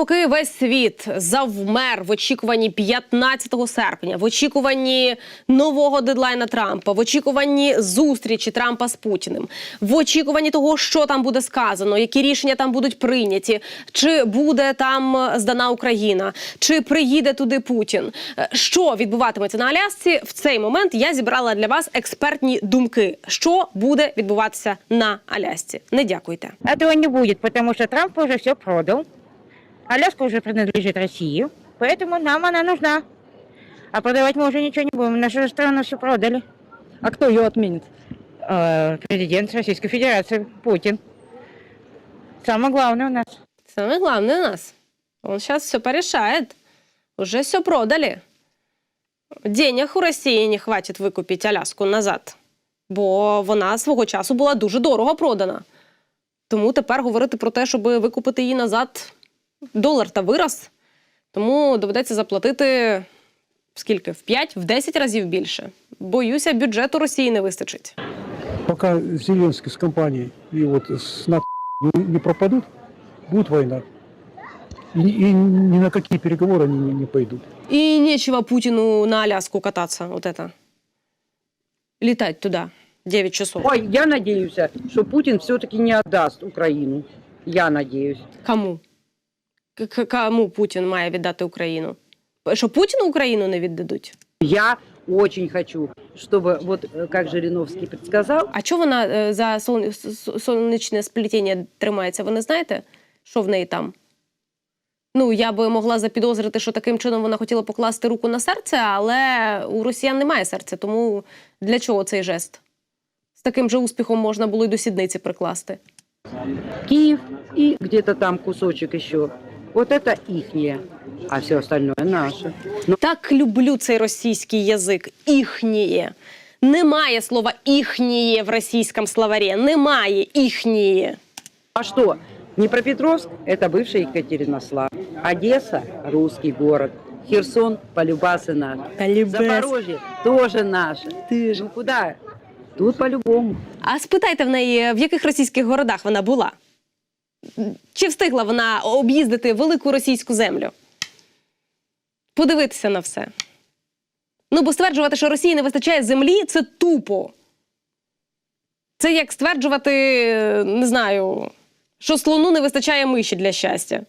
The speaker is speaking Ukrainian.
поки весь світ завмер в очікуванні 15 серпня, в очікуванні нового дедлайна Трампа, в очікуванні зустрічі Трампа з Путіним, в очікуванні того, що там буде сказано, які рішення там будуть прийняті, чи буде там здана Україна, чи приїде туди Путін. Е, Що відбуватиметься на Алясці в цей момент? Я зібрала для вас експертні думки, що буде відбуватися на Алясці. Не дякуйте. Этого не будет, потому что Трамп уже все продал. Аляска уже принадлежит России, поэтому нам она нужна. А продавать мы уже ничего не будем. Нашу страну все продали. А кто ее отменит? Э, Президент Российской Федерации Путин. Самое главное у нас. Самое главное у нас. Он сейчас все порешает. Уже все продали. Денег у Росії не хватить викупити Аляску назад. Бо вона свого часу була дуже дорого продана. Тому тепер говорити про те, щоб викупити її назад, долар та вираз. Тому доведеться заплатити скільки? В 5, в 10 разів більше. Боюся, бюджету Росії не вистачить. пока Зеленский с компанией и вот с НАТО не, не пропадут, будет война. И, и ни на какие переговоры они не, не пойдут. И нечего Путину на Аляску кататься, вот это. Летать туда 9 часов. Ой, я надеюсь, что Путин все-таки не отдаст Украину. Я надеюсь. Кому? Кому Путін має віддати Україну? Що Путіну Україну не віддадуть? Я очень хочу, чтобы, вот э, как Жириновский предсказал, А чого вона е, за сонячне сплетіння тримається? Ви не знаєте, що в неї там? Ну, я би могла запідозрити, що таким чином вона хотіла покласти руку на серце, але у росіян немає серця, тому для чого цей жест? З таким же успіхом можна було й до сідниці прикласти. Киев и где-то там кусочек еще. Вот это ихнее, а все остальное наше. Но Так люблю цей російський язик. Іхніє. Немає слова іхніє в російському словарі. Немає іхніє. а что? Днепропетровск – это бывший Екатеринослав. Одесса – русский город. Херсон – полюбасы наш. Запорожье тоже наше. Ти ж. Ну куда? Тут по-любому. А спитайте в неї, в яких російських городах вона була? Чи встигла вона об'їздити велику російську землю? Подивитися на все. Ну, бо стверджувати, що Росії не вистачає землі, це тупо. Це як стверджувати, не знаю, що слону не вистачає миші для щастя.